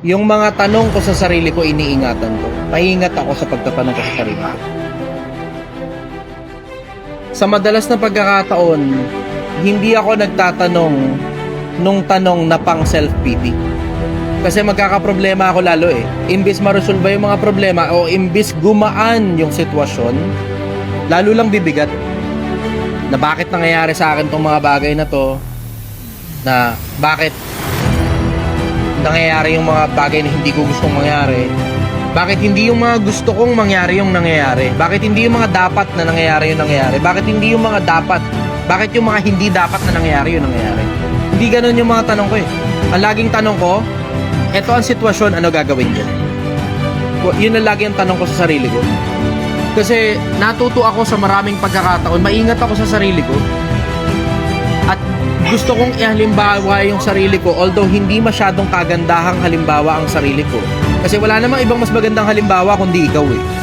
yung mga tanong ko sa sarili ko, iniingatan ko. Maingat ako sa pagtatanong ko sa sarili ko. Sa madalas na pagkakataon, hindi ako nagtatanong nung tanong na pang self-pity. Kasi magkakaproblema ako lalo eh. Imbis maresolba yung mga problema o imbis gumaan yung sitwasyon, lalo lang bibigat. Na bakit nangyayari sa akin tong mga bagay na to, na bakit nangyayari yung mga bagay na hindi ko gustong mangyari, bakit hindi yung mga gusto kong mangyari yung nangyayari? Bakit hindi yung mga dapat na nangyayari yung nangyayari? Bakit hindi yung mga dapat? Bakit yung mga hindi dapat na nangyayari yung nangyayari? Hindi ganun yung mga tanong ko eh. Ang laging tanong ko, eto ang sitwasyon, ano gagawin ko? Yun ang lagi ang tanong ko sa sarili ko. Kasi natuto ako sa maraming pagkakataon, maingat ako sa sarili ko. Gusto kong ihalimbawa yung sarili ko although hindi masyadong kagandahang halimbawa ang sarili ko. Kasi wala namang ibang mas magandang halimbawa kundi ikaw eh.